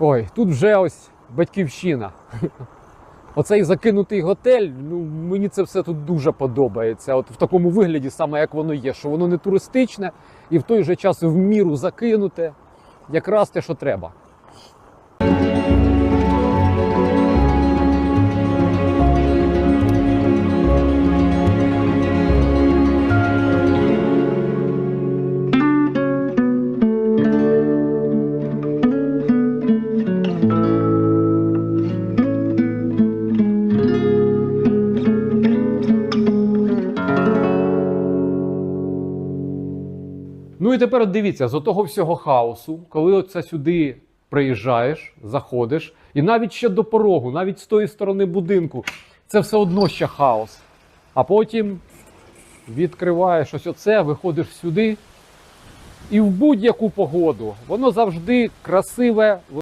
Ой, тут вже ось батьківщина. Оцей закинутий готель, ну мені це все тут дуже подобається. От в такому вигляді, саме як воно є, що воно не туристичне і в той же час в міру закинуте. Якраз те, що треба. Ну і тепер дивіться, з отого всього хаосу, коли оце сюди приїжджаєш, заходиш, і навіть ще до порогу, навіть з тої сторони будинку, це все одно ще хаос. А потім відкриваєш ось оце, виходиш сюди, і в будь-яку погоду воно завжди красиве,